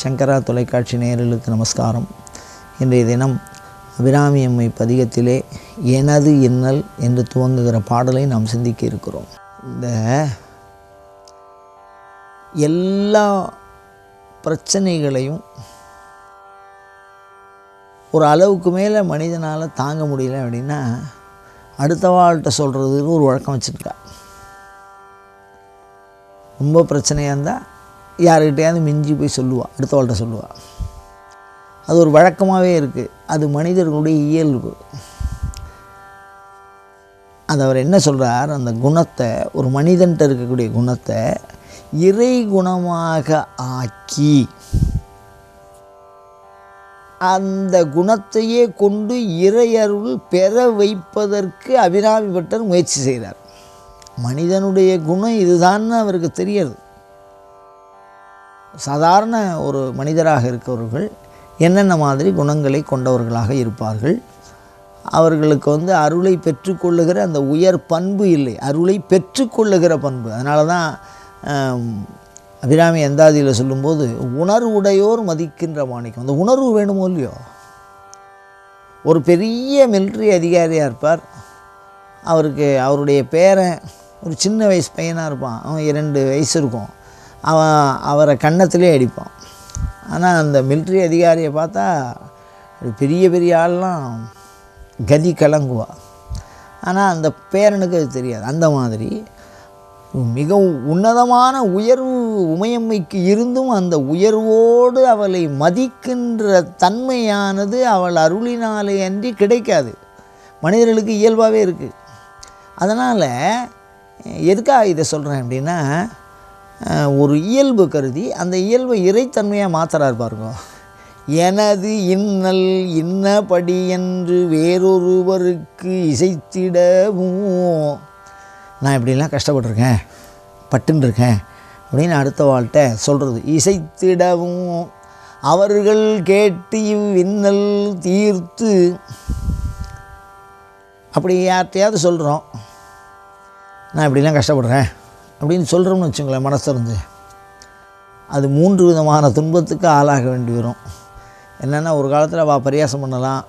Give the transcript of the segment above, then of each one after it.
சங்கரா தொலைக்காட்சி நேயர்களுக்கு நமஸ்காரம். இன்றைய தினம் அபிராமி அம்மை பதிகத்திலே எனது இன்னல் என்று துவங்குகிற பாடலை நாம் சிந்திக்க இருக்கிறோம். இந்த எல்லா பிரச்சனைகளையும் ஒரு அளவுக்கு மேலே மனிதனால் தாங்க முடியல அப்படின்னா அடுத்தவாள்கிட்ட சொல்கிறதுக்கு ஒரு வழக்கம் வச்சுருக்கா. ரொம்ப பிரச்சனையாக இருந்தால் யாருக்கிட்டையாவது மிஞ்சி போய் சொல்லுவாள் அடுத்தவாள்கிட்ட சொல்லுவாள் அது ஒரு வழக்கமாகவே இருக்குது அது மனிதர்களுடைய இயல்பு. அது அவர் என்ன சொல்கிறார் அந்த குணத்தை ஒரு மனிதன்ட்ட இருக்கக்கூடிய குணத்தை இறை குணமாக ஆக்கி அந்த குணத்தையே கொண்டு இறையருள் பெற வைப்பதற்கு அபிராமி பட்டர் முயற்சி செய்கிறார். மனிதனுடைய குணம் இதுதான்னு அவருக்கு தெரியாது. சாதாரண ஒரு மனிதராக இருக்கிறவர்கள் என்னென்ன மாதிரி குணங்களை கொண்டவர்களாக இருப்பார்கள்? அவர்களுக்கு வந்து அருளை பெற்றுக்கொள்ளுகிற அந்த உயர் பண்பு இல்லை. அருளை பெற்றுக்கொள்ளுகிற பண்பு. அதனால தான் அபிராமி எந்தாதியில் சொல்லும்போது உணர்வுடையோர் மதிக்கின்ற மாணிக்கம். அந்த உணர்வு வேணுமோ இல்லையோ? ஒரு பெரிய மிலிட்ரி அதிகாரியாக இருப்பார். அவருக்கு அவருடைய பேரன் ஒரு சின்ன வயசு பையனாக இருப்பான். அவன் இரண்டு வயசு இருக்கும். அவன் அவரை கன்னத்திலே அடிப்பான். ஆனால் அந்த மிலிட்ரி அதிகாரியை பார்த்தா பெரிய பெரிய ஆள்லாம் கதி கலங்குவா. ஆனால் அந்த பேரனுக்கு அது தெரியாது. அந்த மாதிரி மிகவும் உன்னதமான உயர்வு உமையம்மைக்கு இருந்தும் அந்த உயர்வோடு அவளை மதிக்கின்ற தன்மையானது அவள் அருளினாலே அன்றி கிடைக்காது. மனிதர்களுக்கு இயல்பாகவே இருக்குது அதனால் எதுக்காக இதை சொல்கிறேன் அப்படின்னா ஒரு இயல்பு கருதி அந்த இயல்பை இறைத்தன்மையாக மாற்றுறாரு பாருங்க. எனது இன்னல் இன்னபடி என்று வேறொருவருக்கு இசைத்திடவும். நான் இப்படிலாம் கஷ்டப்பட்டிருக்கேன் பட்டுன்னு இருக்கேன் அப்படின்னு அடுத்த வாழ்கிட்ட சொல்கிறது இசைத்திடவும். அவர்கள் கேட்டு இவ்வின்னல் தீர்த்து. அப்படி யார்கிட்டையாவது சொல்கிறோம் நான் இப்படிலாம் கஷ்டப்படுறேன். அப்படின்னு சொல்கிறோம்னு வச்சுங்களேன் மனசிருந்து அது மூன்று விதமான துன்பத்துக்கு ஆளாக வேண்டி வரும். என்னென்னா ஒரு காலத்தில் வா பரியாசம் பண்ணலாம்.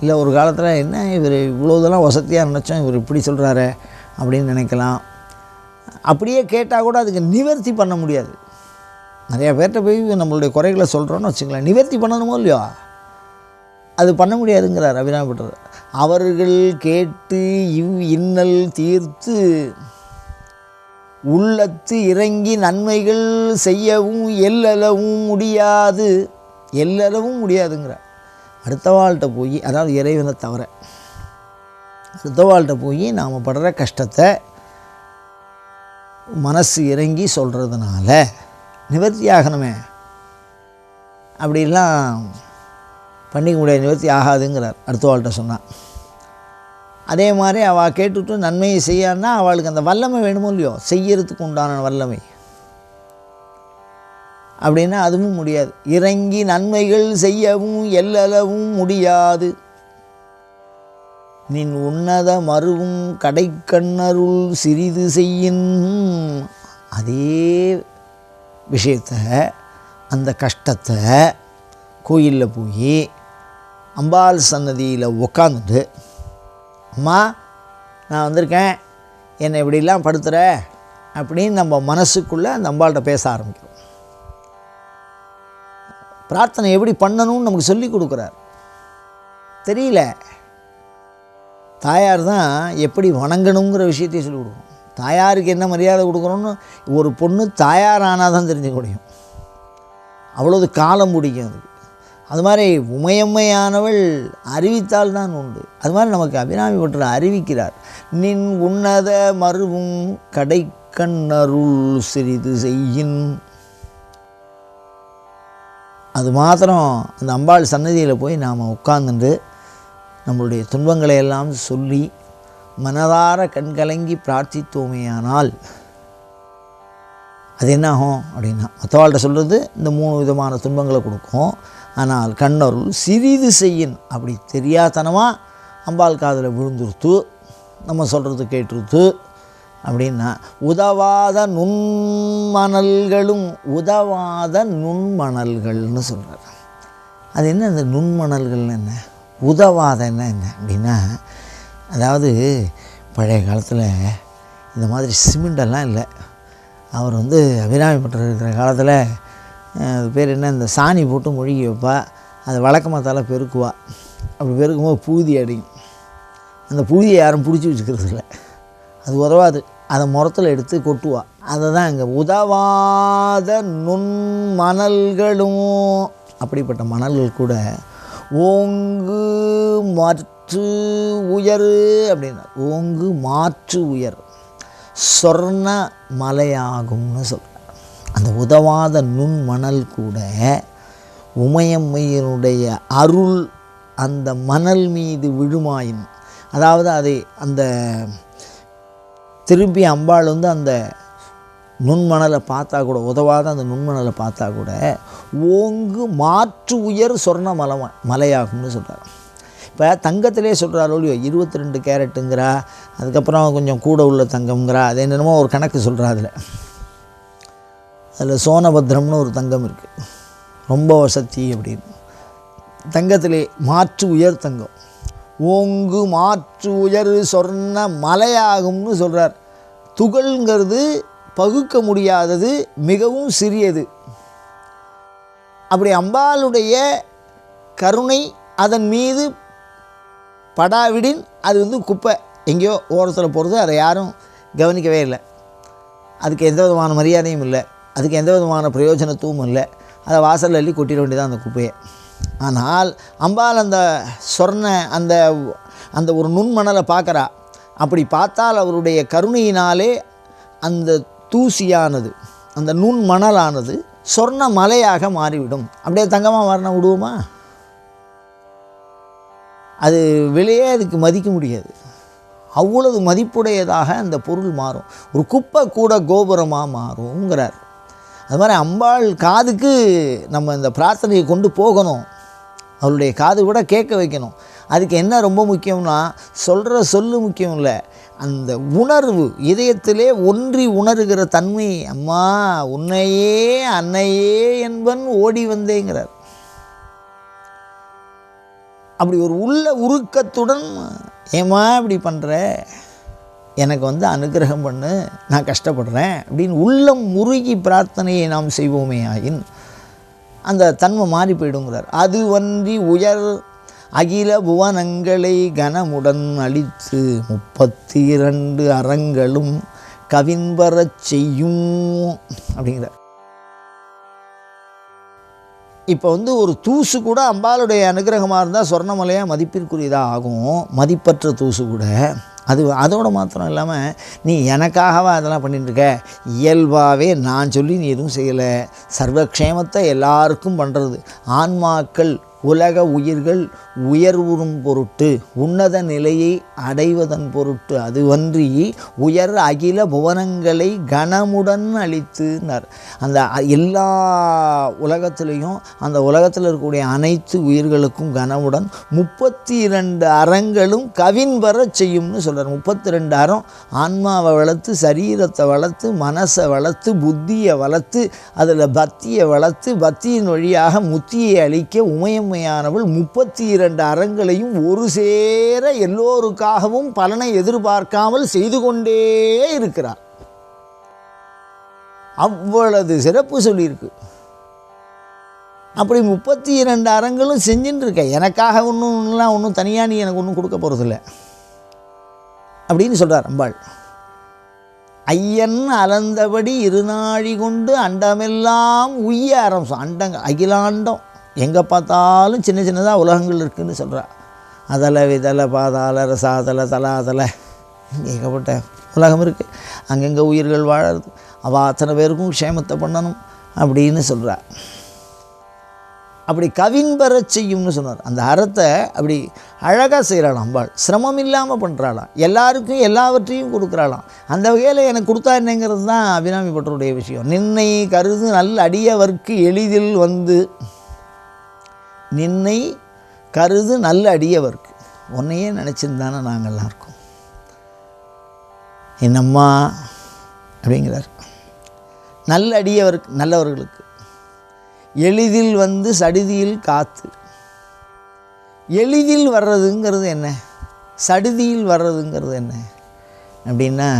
இல்லை ஒரு காலத்தில் என்ன இவர் இவ்வளோ இதெல்லாம் வசதியாக நினச்சோம் இவர் இப்படி சொல்கிறாரு அப்படின்னு நினைக்கலாம். அப்படியே கேட்டால் கூட அதுக்கு நிவர்த்தி பண்ண முடியாது. நிறையா பேர்கிட்ட போய் நம்மளுடைய குறைகளை சொல்கிறோன்னு வச்சுங்களேன் நிவர்த்தி பண்ணணுமோ இல்லையோ? அது பண்ண முடியாதுங்கிறார் அபிராமப்பட்டர் அவர்கள் கேட்டு இவ் இன்னல் தீர்த்து உள்ளத்து இறங்கி நன்மைகள் செய்யவும் எல்லளவும் முடியாது. எல்லளவும் முடியாதுங்கிறார். அடுத்த வாழ்கிட்ட போய் அதாவது இறைவனை தவிர அடுத்த வாழ்கிட்ட போய் நாம் படுற கஷ்டத்தை மனசு இறங்கி சொல்கிறதுனால நிவர்த்தி ஆகணுமே. அப்படிலாம் பண்ணிக்க முடியாது. நிவர்த்தி ஆகாதுங்கிறார். அடுத்த வாழ்கிட்ட சொன்னான் அதே மாதிரி அவள் கேட்டுட்டு நன்மையை செய்யான்னா அவளுக்கு அந்த வல்லமை வேணுமோ இல்லையோ செய்யறதுக்கு உண்டான வல்லமை. அப்படின்னா அதுவும் முடியாது. இறங்கி நன்மைகள் செய்யவும் எல்லளவும் முடியாது. நின் உன்னத மருவும் கடைக்கண்ணருள் சிறிது செய்யின் அதே விஷயத்தை அந்த கஷ்டத்தை கோயிலில் போய் அம்பாள் சன்னதியில் உக்காந்துட்டு அம்மா நான் வந்திருக்கேன். என்னை இப்படிலாம் படுத்துகிற அப்படின்னு நம்ம மனசுக்குள்ளே அந்த அம்பாள்கிட்ட பேச ஆரம்பிக்கிறோம். பிரார்த்தனை எப்படி பண்ணணும்னு நமக்கு சொல்லி கொடுக்குறார். தெரியல. தாயார் தான் எப்படி வணங்கணுங்கிற விஷயத்தையும் சொல்லி கொடுக்கணும். தாயாருக்கு என்ன மரியாதை கொடுக்குறோன்னு ஒரு பொண்ணு தாயார் ஆனால் தான் தெரிஞ்சுக்க முடியும். அவ்வளோது காலம் பிடிக்கும் அதுக்கு. அது மாதிரி உமையம்மையானவள் அறிவித்தால் தான் உண்டு. அது மாதிரி நமக்கு அபிராமி பட்டர் அறிவிக்கிறார். நின் உன்னத மருவும் கடைக்கண்ணருள் சிறிது செய்யின். அது மாத்திரம் அந்த அம்பாள் சன்னதியில் போய் நாம் உட்கார்ந்துட்டு நம்மளுடைய துன்பங்களை எல்லாம் சொல்லி மனதார கண்கலங்கி பிரார்த்தித்தோமேயானால் அது என்ன ஆகும் அப்படின்னா மற்றவாள்கிட்ட சொல்கிறது இந்த மூணு விதமான துன்பங்களை கொடுக்கும். ஆனால் கண்ணருள் சிறிது செய்யின். அப்படி தெரியாதனமாக அம்பாள் காதில் விழுந்துருத்து நம்ம சொல்கிறது கேட்டுருத்து அப்படின்னா உதவாத நுண்மணல்களும் உதவாத நுண்மணல்கள்னு சொல்கிறார் அது என்ன இந்த நுண்மணல்கள்னு என்ன? உதவாத என்ன என்ன? அப்படின்னா அதாவது பழைய காலத்தில் இந்த மாதிரி சிமெண்டெல்லாம் இல்லை. அவர் வந்து அபிராமி பட்டர் இருக்கிற காலத்தில் அது பேர் என்ன? இந்த சாணி போட்டு மொழிகி வைப்பா. அதை வழக்கமாத்தால் பெருக்குவா. அப்படி பெருக்கும்போது பூதி அடியும் அந்த பூதியை யாரும் பிடிச்சி வச்சுக்கிறது இல்லை அது உதவாது. அதை முறத்தில் எடுத்து கொட்டுவா. அதை தான் இங்கே உதவாத நுண் மணல்களும். அப்படிப்பட்ட மணல்கள் கூட ஓங்கு மாற்று உயர் அப்படின்னா ஓங்கு மாற்று உயர். சொர்ண மலையாகும்னு சொல்கிறார் அந்த உதவாத நுண்மணல் கூட உமையம்மையினுடைய அருள் அந்த மணல் மீது விழுமாயின். அதாவது அதை அந்த திருப்பி அம்பாள் வந்து அந்த நுண்மணலை பார்த்தா கூட உதவாத அந்த நுண்மணலை பார்த்தா கூட ஓங்கு மாற்று உயர் சொர்ண மலை மலையாகும்னு சொல்கிறார் இப்போ தங்கத்திலே சொல்கிறார் ஒழியோ இருபத்தி ரெண்டு கேரட்டுங்கிறா அதுக்கப்புறம் கொஞ்சம் கூட உள்ள தங்கம்ங்கிறா அது என்னென்னமோ ஒரு கணக்கு சொல்கிறா அதில். அதில் சோனபத்ரம்னு ஒரு தங்கம் இருக்குது ரொம்ப வசதி அப்படின்னு. தங்கத்திலே மாற்று உயர் தங்கம். ஓங்கு மாற்று உயர் சொர்ண மலையாகும்னு சொல்கிறார் துகள்ங்கிறது பகுக்க முடியாதது மிகவும் சிறியது. அப்படி அம்பாளுடைய கருணை அதன் மீது படாவிடின் அது வந்து குப்பை. எங்கேயோ ஓரத்தில் போகிறது அதை யாரும் கவனிக்கவே இல்லை. அதுக்கு எந்த விதமான மரியாதையும் இல்லை. அதுக்கு எந்த விதமான பிரயோஜனத்துவம் இல்லை. அதை வாசலில் அள்ளி கொட்டிட வேண்டியதான் அந்த குப்பையை. ஆனால் அம்பாள் அந்த சொர்ண அந்த அந்த ஒரு நுண்மணலை பார்க்குறா. அப்படி பார்த்தால் அவருடைய கருணையினாலே அந்த தூசியானது அந்த நுண்மணலானது சொர்ண மலையாக மாறிவிடும். அப்படியே தங்கமாக மாறினா விடுவோமா? அது விலையே அதுக்கு மதிக்க முடியாது. அவ்வளவு மதிப்புடையதாக அந்த பொருள் மாறும். ஒரு குப்பை கூட கோபுரமாக மாறுங்கிறார் அது மாதிரி அம்பாள் காதுக்கு நம்ம இந்த பிரார்த்தனையை கொண்டு போகணும். அவளுடைய காது கூட கேட்க வைக்கணும். அதுக்கு என்ன ரொம்ப முக்கியம்னா சொல்கிற சொல்லு முக்கியம் இல்லை. அந்த உணர்வு இதயத்திலே ஒன்றி உணர்கிற தன்மை அம்மா உன்னையே அன்னையே என்பன் ஓடி வந்தேங்கிறார். அப்படி ஒரு உள்ள உருக்கத்துடன் ஏம்மா இப்படி பண்ணுற எனக்கு வந்து அனுகிரகம் பண்ணு நான் கஷ்டப்படுறேன் அப்படின்னு உள்ளம் முருகி பிரார்த்தனையை நாம் செய்வோமே ஆயின் அந்த தன்மை மாறி போயிடுங்கிறார். அது வன்றி உயர் அகில புவனங்களை கனமுடன் அழித்து முப்பத்தி இரண்டு அறங்களும் கவின்பரச் செய்யும் அப்படிங்கிறார். இப்போ வந்து ஒரு தூசு கூட அம்பாளுடைய அனுகிரகமாக இருந்தால் சொர்ணமலையாக மதிப்பிற்குரியதாக ஆகும். மதிப்பற்ற தூசு கூட. அது அதோட மாத்திரம் இல்லாமல் நீ எனக்காகவா அதெல்லாம் பண்ணிட்டுருக்க? இயல்பாகவே நான் சொல்லி நீ எதுவும் செய்யலை. சர்வக்ஷேமத்தை எல்லாருக்கும் பண்ணுறது ஆன்மாக்கள் உலக உயிர்கள் உயர்வுறும் பொருட்டு உன்னத நிலையை அடைவதன் பொருட்டு அதுவன்றி உயர் அகில புவனங்களை கனமுடன் அளித்துனார். அந்த எல்லா உலகத்திலையும் அந்த உலகத்தில் இருக்கக்கூடிய அனைத்து உயிர்களுக்கும் கனமுடன் முப்பத்தி இரண்டு அறங்களும் கவின் வர செய்யும்னு சொல்கிறார் முப்பத்தி ரெண்டு அறம் ஆன்மாவை வளர்த்து சரீரத்தை வளர்த்து மனசை வளர்த்து புத்தியை வளர்த்து அதில் பக்தியை வளர்த்து பக்தியின் வழியாக முத்தியை அளிக்க உமையம்மையானவள் முப்பத்தி இரண்டு அறங்களையும் ஒரு சேர எல்லோருக்காகவும் பலனை எதிர்பார்க்காமல் செய்து கொண்டே இருக்கிறார் அவ்வளவு சிறப்பு சொல்லியிருக்கு. அப்படி முப்பத்தி இரண்டு அறங்களும் செஞ்சுட்டு இருக்க எனக்காக ஒன்றும்லாம் ஒன்றும் தனியாக நீ எனக்கு ஒன்றும் கொடுக்க போகிறதில்ல அப்படின்னு சொல்கிறார் அம்பாள். ஐயன் அலந்தபடி இருநாழி கொண்டு அண்டமெல்லாம் உய்ய ஆரம்பிச்சோம் அண்டங்க அகிலாண்டம். எங்கே பார்த்தாலும் சின்ன சின்னதாக உலகங்கள் இருக்குதுன்னு சொல்கிறா அதலை விதல பாதாள ரசாதல தலாதல. ஏகப்பட்ட உலகம் இருக்குது அங்கங்கே உயிர்கள் வாழறது. அவள் அத்தனை பேருக்கும் க்ஷேமத்தை பண்ணணும் அப்படின்னு சொல்கிறா அப்படி கவின்பெறச் செய்யும்னு சொன்னார். அந்த அறத்தை அப்படி அழகாக செய்கிறாளாம் அம்பாள். சிரமம் இல்லாமல் பண்ணுறாளாம் எல்லாருக்கும் எல்லாவற்றையும் கொடுக்குறாளாம். அந்த வகையில் எனக்கு கொடுத்தா என்னங்கிறது தான் அபிராமி பட்டருடைய விஷயம். நின்னை கருது நல்ல அடியவர்க்கு எளிதில் வந்து நின்னை கருது நல்ல அடியவர்க்கு. உன்னையே நினச்சிருந்தானே நாங்கள்லாம் இருக்கோம் என் அம்மா அப்படிங்கிறார். நல்ல அடியவருக்கு நல்லவர்களுக்கு. எளிதில் வந்து சடிதியில் காத்து. எளிதில் வர்றதுங்கிறது என்ன? சடுதியில் வர்றதுங்கிறது என்ன? அப்படின்னா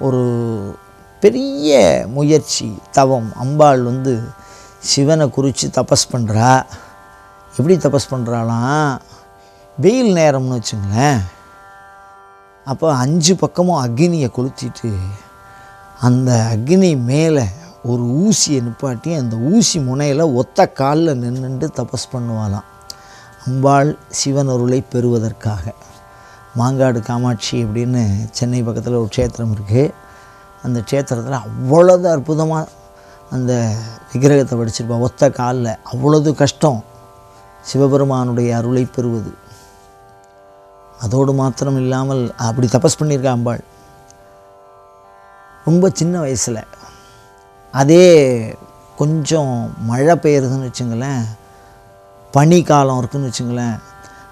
ஒரு பெரிய முயற்சி தவம். அம்பாள் வந்து சிவனை குறித்து தபஸ் பண்ணுறா எப்படி தபஸ் பண்ணுறாளாம் வெயில் நேரம்னு வச்சுங்களேன். அப்போ அஞ்சு பக்கமும் அக்னியை கொளுத்திட்டு அந்த அக்னி மேலே ஒரு ஊசியை நிப்பாட்டி அந்த ஊசி முனையில் ஒத்த காலில் நின்றுண்டு தபஸ் பண்ணுவாளாம். அம்பாள் சிவன் அருளை பெறுவதற்காக. மாங்காடு காமாட்சி அப்படின்னு சென்னை பக்கத்தில் ஒரு க்ஷேத்திரம் இருக்குது அந்த க்ஷேத்திரத்தில் அவ்வளோது அற்புதமாக அந்த விக்கிரகத்தை வடிச்சிருப்பா. ஒத்த காலில் அவ்வளோது கஷ்டம். சிவபெருமானுடைய அருளை பெறுவது. அதோடு மாத்திரம் இல்லாமல் அப்படி தபஸ் பண்ணியிருக்கா அம்பாள். ரொம்ப சின்ன வயசில் அதே கொஞ்சம் மழை பெய்யுறதுன்னு வச்சுங்களேன் பனி காலம் இருக்குதுன்னு வச்சுங்களேன்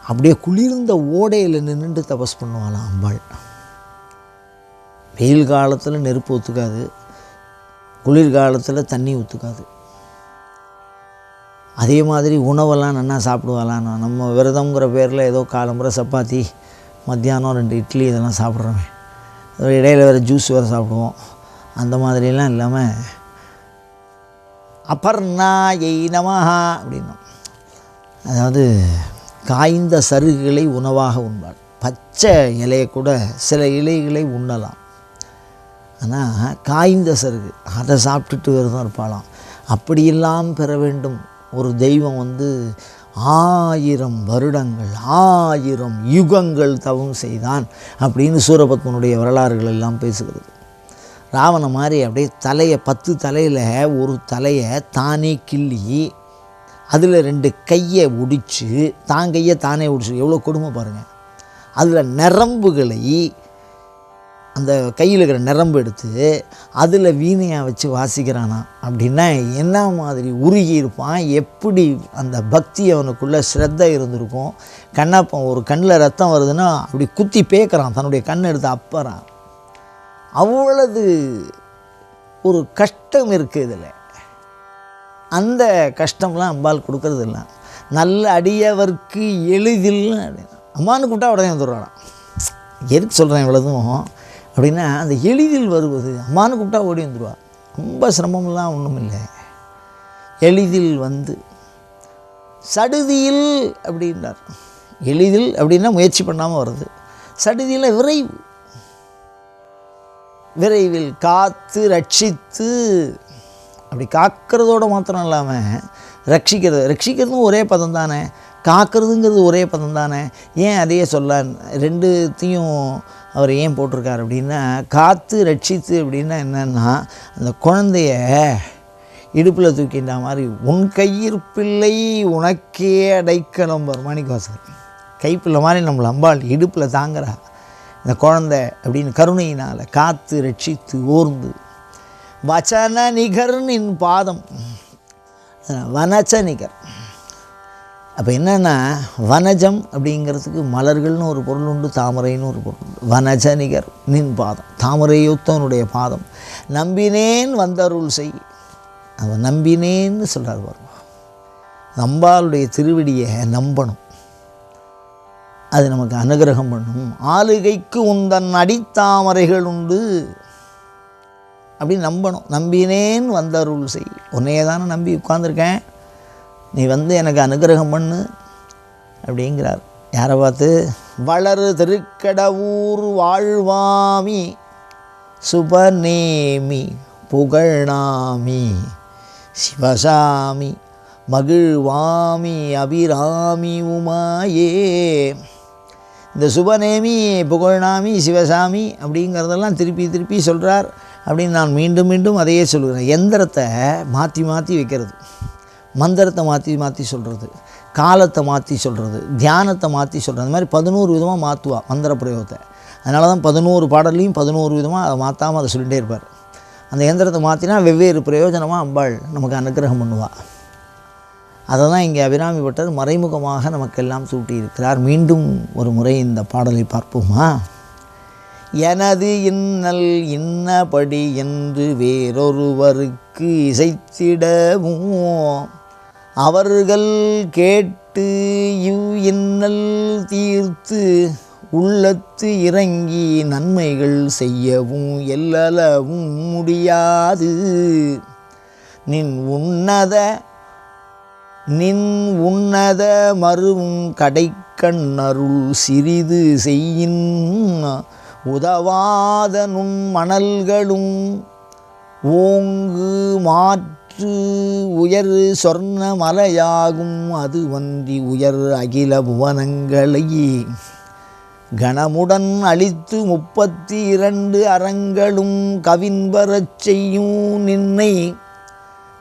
அப்படியே குளிர்ந்த ஓடையில் நின்றுட்டு தபஸ் பண்ணுவாளாம் அம்பாள். வெயில் காலத்தில் நெருப்பு ஒத்துக்காது குளிர் காலத்தில் தண்ணி ஒத்துக்காது. அதே மாதிரி உணவெல்லாம் நல்லா சாப்பிடுவாளாம். நம்ம விரதங்கிற பேரில் ஏதோ காலம்புற சப்பாத்தி மத்தியானம் ரெண்டு இட்லி இதெல்லாம் சாப்பிட்றோமே. இடையில் வேறு ஜூஸ் வேறு சாப்பிடுவோம். அந்த மாதிரிலாம் இல்லாமல் அபர்ணாயை நமஹா அப்படின்னும். அதாவது காய்ந்த சருகுகளை உணவாக உண்பாள். பச்சை இலையை கூட சில இலைகளை உண்ணலாம். ஆனால் காய்ந்த சருகு அதை சாப்பிட்டுட்டு விரதம் இருப்பாளாம். அப்படியெல்லாம் பெற வேண்டும். ஒரு தெய்வம் வந்து ஆயிரம் வருடங்கள் ஆயிரம் யுகங்கள் தவம் செய்தான் அப்படின்னு சூரபத்மனுடைய வரலாறுகள் எல்லாம் பேசுகிறது. ராவண மாதிரி அப்படியே தலையை பத்து தலையில் ஒரு தலையை தானே கிள்ளி அதில் ரெண்டு கையை ஒடிச்சு தான் கையை தானே ஒடிச்சு எவ்வளோ கொடுமை பாருங்கள் அதில் நரம்புகளை அந்த கையில் இருக்கிற நரம்பு எடுத்து அதில் வீணையாக வச்சு வாசிக்கிறானா அப்படின்னா என்ன மாதிரி உருகி இருப்பான்? எப்படி அந்த பக்தி அவனுக்குள்ளே ஸ்ரத்த இருந்திருக்கும்? கண்ணப்பன் ஒரு கண்ணில் ரத்தம் வருதுன்னா அப்படி குத்தி பேக்கிறான் தன்னுடைய கண்ணை எடுத்து அப்பறான். அவ்வளவு ஒரு கஷ்டம் இருக்குது இதில். அந்த கஷ்டம்லாம் அம்பாள் கொடுக்கறது இல்லை. நல்ல அடியவர்க்கு எளிதில் அப்படின்னு அம்மானு கூப்பிட்டா உடனே வந்துடுறான் எதுக்கு சொல்கிறேன் இவ்வளோதும் அப்படின்னா அந்த எளிதில் வருவது. அம்மானு கூப்பிட்டா ஓடி வந்துடுவா ரொம்ப சிரமம்லாம் ஒன்றும் இல்லை எளிதில் வந்து. சடுதியில் அப்படின்றார். எளிதில் அப்படின்னா முயற்சி பண்ணாமல் வருது சடுதியில் விரைவு. விரைவில் காத்து ரட்சித்து. அப்படி காக்கிறதோட மாத்திரம் இல்லாமல் ரட்சிக்கிறது. ரட்சிக்கிறதும் ஒரே பதம் தானே. காக்கிறதுங்கிறது ஒரே பதம் தானே. ஏன் அதையே சொல்ல? ரெண்டுத்தையும் அவர் ஏன் போட்டிருக்கார் அப்படின்னா காத்து ரட்சித்து அப்படின்னா என்னென்னா அந்த குழந்தைய இடுப்பில் தூக்கின்ற மாதிரி உன் கையிருப்பில்லை உனக்கே அடைக்கலம் மணிக்கோசர் கைப்பிள்ளை மாதிரி நம்மளை அம்பாள் இடுப்பில் தாங்குறா. இந்த குழந்தை அப்படின்னு கருணையினால் காத்து ரட்சித்து ஓர்ந்து வச்சன நிகர் நின் பாதம். வனச்ச நிகர். அப்போ என்னென்னா வனஜம் அப்படிங்கிறதுக்கு மலர்கள்னு ஒரு பொருள் உண்டு தாமரைன்னு ஒரு பொருள் உண்டு. வனஜ நிகர் நின் பாதம். தாமரையுத்தனுடைய பாதம். நம்பினேன் வந்தருள் செய். அவன் நம்பினேன்னு சொல்கிறார் வருமா நம்பாளுடைய திருவடியை நம்பணும். அது நமக்கு அனுகிரகம் பண்ணும். ஆளுகைக்கு உந்தன் அடித்தாமரைகள் உண்டு. அப்படின்னு நம்பணும். நம்பினேன் வந்தருள் செய். உன்னையே தானே நம்பி உட்காந்துருக்கேன் நீ வந்து எனக்கு அனுகிரகம் பண்ணு அப்படிங்கிறார். யாரை பார்த்து? வளரு திருக்கடவூர் வாழ்வாமி சுபநேமி புகழ்நாமி சிவசாமி மகிழ்வாமி அபிராமி உமாயே. இந்த சுபநேமி புகழ்நாமி சிவசாமி அப்படிங்கிறதெல்லாம் திருப்பி திருப்பி சொல்கிறார் அப்படின்னு நான் மீண்டும் மீண்டும் அதையே சொல்கிறேன் எந்திரத்தை மாற்றி மாற்றி வைக்கிறது. மந்திரத்தை மாற்றி மாற்றி சொல்கிறது காலத்தை மாற்றி சொல்கிறது தியானத்தை மாற்றி சொல்கிறது அந்த மாதிரி பதினோரு விதமாக மாற்றுவா மந்திர பிரயோகத்தை. அதனால தான் பதினோரு பாடல்லையும் பதினோரு விதமாக அதை மாற்றாமல் அதை சொல்லிகிட்டே இருப்பார். அந்த எந்திரத்தை மாற்றினா வெவ்வேறு பிரயோஜனமாக அம்பாள் நமக்கு அனுகிரகம் பண்ணுவாள் அதை தான் இங்கே அபிராமி பட்டர் மறைமுகமாக நமக்கெல்லாம் சூட்டி இருக்கிறார் மீண்டும் ஒரு முறை இந்த பாடலை பார்ப்போமா? எனது இன்னல் இன்னபடி என்று வேறொருவருக்கு இசைத்திடவும் அவர்கள் கேட்டு இவ் இன்னல் தீர்த்து உள்ளத்து இறங்கி நன்மைகள் செய்யவும் எல்லளவும் முடியாது. நின் உன்னத நின் உன்னத மறுவும் கடைக்கண்ணருள் சிறிது செய்யின் உதவாத நுண் மணல்களும் ஓங்கு மாற்று உயர் சொர்ண மலையாகும் அது வந்தி உயர் அகில புவனங்களை கணமுடன் அழித்து முப்பத்தி இரண்டு அறங்களும் கவின்பரச் செய்யும் நின்னை.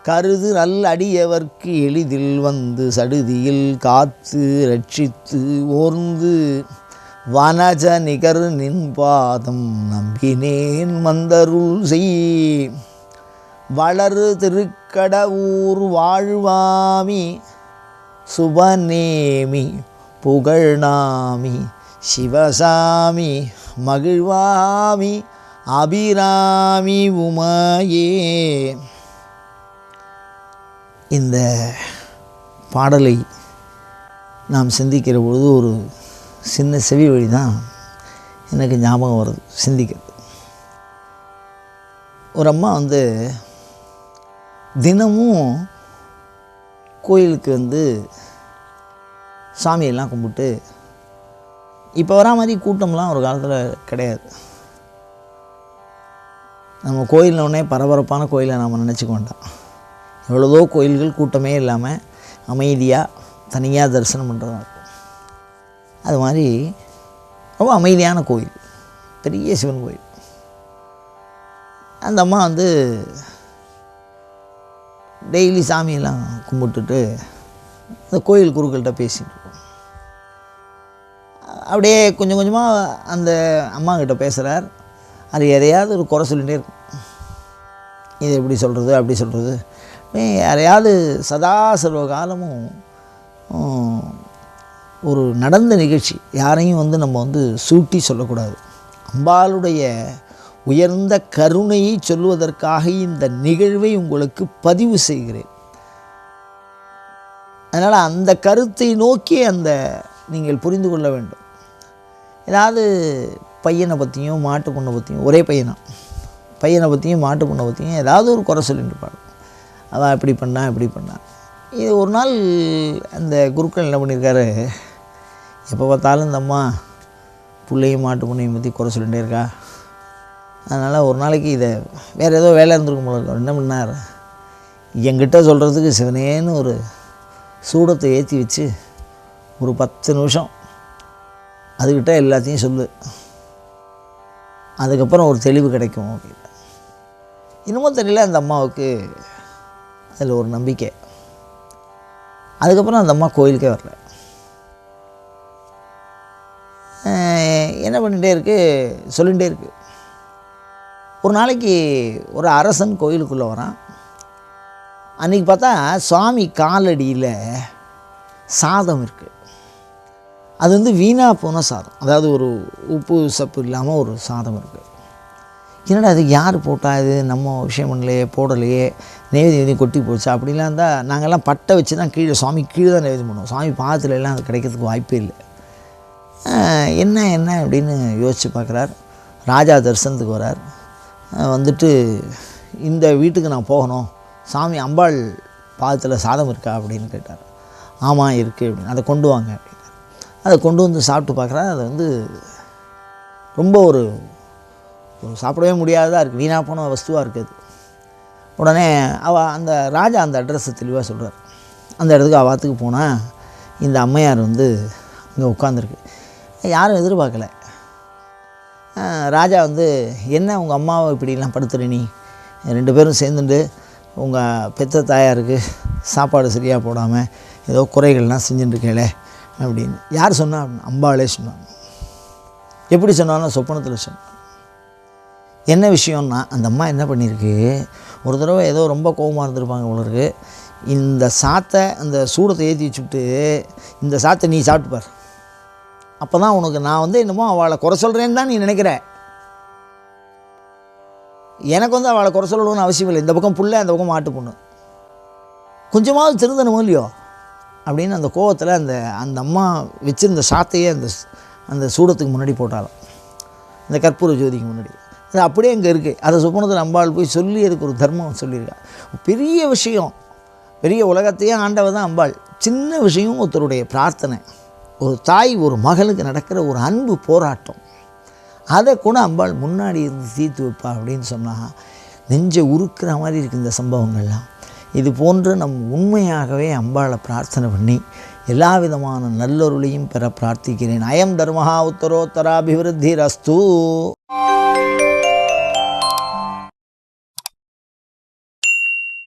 கருது நல்லடியவர்க்கு எளிதில் வந்து சடுதியில் காத்து ரட்சித்து ஓர்ந்து. வனஜ நிகர் நின் பாதம் நம்பினேன் மந்தருள் செய். வளரு திருக்கடவூர் வாழ்வாமி சுபநேமி புகழ்நாமி சிவசாமி மகிழ்வாமி அபிராமி உமையே. இந்த பாடலை நாம் சிந்திக்கிற பொழுது ஒரு சின்ன செவி வழி தான் எனக்கு ஞாபகம் வருது சிந்திக்கிறது. ஒரு அம்மா வந்து தினமும் கோயிலுக்கு வந்து சாமியெல்லாம் கும்பிட்டு இப்போ வரா மாதிரி கூட்டம்லாம் ஒரு காலத்தில் கிடையாது. நம்ம கோயில்னோடனே பரபரப்பான கோயிலை நாம் நினச்சிக்க வேண்டாம். எவ்வளோதோ கோயில்கள் கூட்டமே இல்லாமல் அமைதியாக தனியாக தரிசனம் பண்ணுறதா இருக்கும். அது மாதிரி ரொம்ப அமைதியான கோயில் பெரிய சிவன் கோயில். அந்த அம்மா வந்து டெய்லி சாமியெல்லாம் கும்பிட்டுட்டு அந்த கோயில் குருக்கள்கிட்ட பேசிகிட்டு இருக்கோம். அப்படியே கொஞ்சம் கொஞ்சமாக அந்த அம்மாக்கிட்ட பேசுகிறார் அது எதையாவது ஒரு குறை சொல்லிகிட்டே இருக்கும். இது எப்படி சொல்கிறது அப்படி சொல்கிறது யாரையாவது சதா சர்வ காலமும் ஒரு நடந்த நிகழ்ச்சி யாரையும் வந்து நம்ம வந்து சூட்டி சொல்லக்கூடாது. அம்பாளுடைய உயர்ந்த கருணையை சொல்வதற்காக இந்த நிகழ்வை உங்களுக்கு பதிவு செய்கிறேன். அதனால் அந்த கருத்தை நோக்கி அந்த நீங்கள் புரிந்து கொள்ள வேண்டும். ஏதாவது பையனை பற்றியும் மாட்டு பொண்ணை பற்றியும் ஒரே பையனா? பையனை பற்றியும் மாட்டு பொண்ணை பற்றியும் ஏதாவது ஒரு குறை சொல்லிட்டு இருப்பாங்க. அவன் இப்படி பண்ணான் இப்படி பண்ணான் இது ஒரு நாள் அந்த குருக்கள் என்ன பண்ணியிருக்காரு? எப்போ பார்த்தாலும் இந்த அம்மா பிள்ளையும் மாட்டு பொண்ணையும் பற்றி குறை சொல்லிகிட்டே இருக்கா? அதனால் ஒரு நாளைக்கு இதை வேறு ஏதோ வேலை இருந்திருக்கும் போல அவர் என்ன பண்ணார்? என்கிட்ட சொல்கிறதுக்கு சிவனேன்னு ஒரு சூடத்தை ஏற்றி வச்சு ஒரு பத்து நிமிஷம் அதுக்கிட்ட எல்லாத்தையும் சொல்லு. அதுக்கப்புறம் ஒரு தெளிவு கிடைக்கும் அப்படின்னு. இன்னமும் தெரியல அந்த அம்மாவுக்கு அதில் ஒரு நம்பிக்கை. அதுக்கப்புறம் அந்த அம்மா கோயிலுக்கே வரல. என்ன பண்ணிகிட்டே இருக்குது சொல்லிகிட்டே இருக்குது ஒரு நாளைக்கு ஒரு அரசன் கோயிலுக்குள்ளே வரான். அன்றைக்கி பார்த்தா சுவாமி காலடியில் சாதம் இருக்குது அது வந்து வீணாக போன சாதம். அதாவது ஒரு உப்பு சப்பு இல்லாமல் ஒரு சாதம் இருக்குது என்னடா அது யார் போட்டால் இது? நம்ம விஷயம் பண்ணலையே போடலையே நெய்வேதி எதையும் கொட்டி போச்சு? அப்படிலாம் இருந்தால் நாங்கள்லாம் பட்டை வச்சு தான் கீழே சுவாமி கீழே தான் நெய்வேதி பண்ணுவோம் சுவாமி பாதத்துல எல்லாம் அது கிடைக்கிறதுக்கு வாய்ப்பே இல்லை. என்ன என்ன அப்படின்னு யோசித்து பார்க்குறார். ராஜா தரிசனத்துக்கு வரார். வந்துட்டு இந்த வீட்டுக்கு நான் போகணும். சாமி அம்பாள் பாதத்தில் சாதம் இருக்கா அப்படின்னு கேட்டார். ஆமாம் இருக்குது அப்படின்னு. அதை கொண்டு வாங்க அப்படின்னார். அதை கொண்டு வந்து சாப்பிட்டு பார்க்குறேன் அது வந்து ரொம்ப ஒரு ஒரு சாப்பிடவே முடியாததாக இருக்குது வீணாக போன வஸ்துவாக இருக்குது உடனே அவ அந்த ராஜா அந்த அட்ரஸை தெளிவாக சொல்கிறார் அந்த இடத்துக்கு அவாத்துக்கு போனால் இந்த அம்மையார் வந்து இங்கே உட்காந்துருக்கு யாரும் எதிர்பார்க்கல. ராஜா வந்து என்ன உங்கள் அம்மாவை இப்படிலாம் படுத்துற நீ? ரெண்டு பேரும் சேர்ந்துட்டு உங்கள் பெத்த தாயாருக்கு சாப்பாடு சரியாக போடாமல் ஏதோ குறைகள்லாம் செஞ்சுட்டுருக்கேளே அப்படின்னு. யார் சொன்னா? அப்படின்னு அம்பாளே சொன்னாங்க. எப்படி சொன்னாலும் சொப்பனத்தில் சொன்னான் என்ன விஷயம்னா அந்த அம்மா என்ன பண்ணியிருக்கு ஒரு தடவை ஏதோ ரொம்ப கோபமாக இருந்திருப்பாங்க உங்களுக்கு இந்த சாத்தை அந்த சூடத்தை ஏற்றி வச்சுட்டு இந்த சாத்தை நீ சாப்பிட்டு பார். அப்போ தான் உனக்கு நான் வந்து என்னமோ அவளை குறை சொல்கிறேன்னு தான் நீ நினைக்கிற. எனக்கு வந்து அவளை குறை சொல்லணும்னு அவசியம் இல்லை. இந்த பக்கம் புள்ள அந்த பக்கம் மாட்டு பொண்ணு. கொஞ்சமாவது திருந்தணுமோ இல்லையோ? அப்படின்னு அந்த கோவத்தில் அந்த அந்த அம்மா வச்சிருந்த சாத்தையே அந்த அந்த சூடத்துக்கு முன்னாடி போட்டாலும் இந்த கற்பூர ஜோதிக்கு முன்னாடி. அது அப்படியே இங்கே இருக்குது அதை சுப்பனத்தில் அம்பாள் போய் சொல்லி அதுக்கு ஒரு தர்மம் சொல்லியிருக்கா. பெரிய விஷயம். பெரிய உலகத்தையே ஆண்டவ தான் அம்பாள். சின்ன விஷயம் ஒருத்தருடைய பிரார்த்தனை. ஒரு தாய் ஒரு மகளுக்கு நடக்கிற ஒரு அன்பு போராட்டம். அதை கூட அம்பாள் முன்னாடி இருந்து தீர்த்து வைப்பா அப்படின்னு சொன்னால் நெஞ்சை உருக்கிற மாதிரி இருக்குது இந்த சம்பவங்கள்லாம். இது போன்று நம் உண்மையாகவே அம்பாளை பிரார்த்தனை பண்ணி எல்லா விதமான நல்லொருளையும் பெற பிரார்த்திக்கிறேன். அயம் தர்மஹா உத்தரோத்தராபிவிருத்தி ரஸ்து